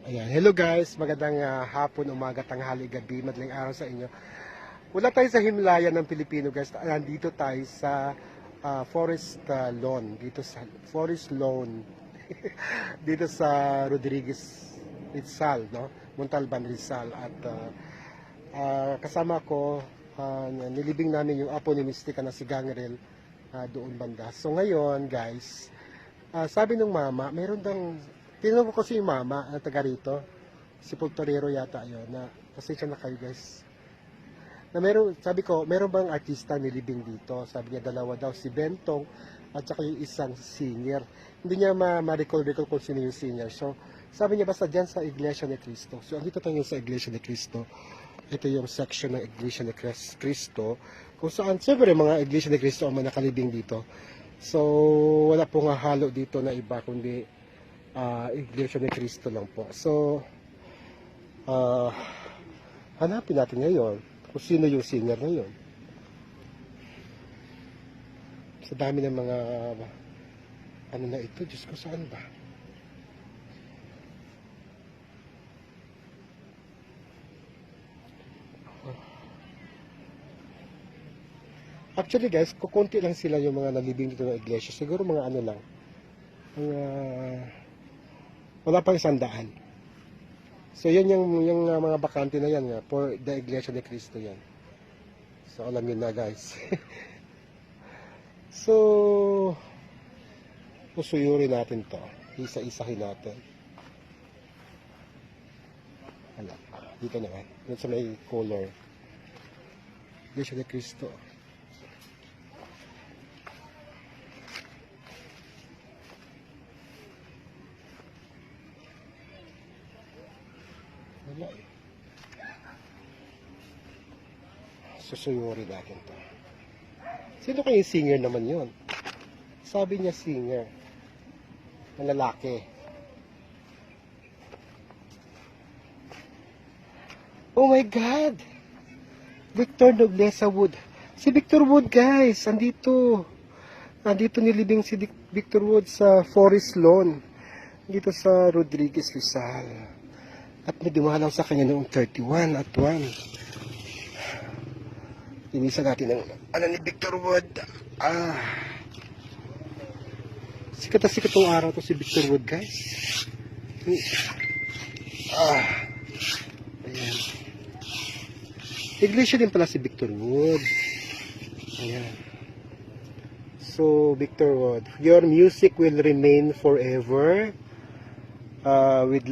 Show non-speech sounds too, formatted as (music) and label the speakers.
Speaker 1: Ayan. Hello guys, magandang ah, hapon, umaga, tanghali, gabi, madaling araw sa inyo. Wala tayo sa Himlaya ng Pilipino guys. Nandito tayo sa ah, Forest ah, Lawn, dito sa Forest Lawn. (laughs) dito sa Rodriguez Rizal, no? Montalban Rizal at ah, ah, kasama ko ah, nilibing namin yung apo ni Mystica na si Gangrel ah, doon banda. So ngayon, guys, ah, sabi ng mama, meron dang tinanong ko yung mama na taga rito, si Pultorero yata yun, na pasensya na kayo guys. Na meron, sabi ko, meron bang artista nilibing dito? Sabi niya dalawa daw, si Bentong at saka yung isang singer. Hindi niya ma- ma-recall-recall kung sino yung singer. So, sabi niya basta dyan sa Iglesia ni Cristo. So, andito tayo sa Iglesia ni Cristo. Ito yung section ng Iglesia ni Cris- Cristo. Kung saan, siyempre, mga Iglesia ni Cristo ang mga nakalibing dito. So, wala pong halo dito na iba, kundi ah, Iglesia ni Cristo lang po. So, ah, hanapin natin ngayon kung sino yung singer ngayon. Sa dami ng mga ano na ito, Diyos ko, saan ba? Actually guys, kukunti lang sila yung mga nalibing dito ng iglesia. Siguro mga ano lang. Mga wala pang sandaan. So yun yung, yung uh, mga bakante na yan nga, for the Iglesia ni Cristo yan. So alam yun na guys. (laughs) so, usuyurin natin to. Isa-isahin natin. Hala, dito naman. Dito sa may color. Iglesia ni Cristo. Wala eh. Susuyurin natin to. Sino kayong singer naman yon? Sabi niya singer. Na lalaki. Oh my God! Victor Noblesa Wood. Si Victor Wood, guys. Andito. Andito nilibing si Victor Wood sa Forest Lawn. Dito sa Rodriguez Rizal. At may dumalaw sa kanya noong 31 at 1. Inisa natin ang ano ni Victor Wood. Ah. Sikat na sikat tong araw to si Victor Wood, guys. Ah. Ayan. Iglesia din pala si Victor Wood. Ayan. So, Victor Wood, your music will remain forever uh, with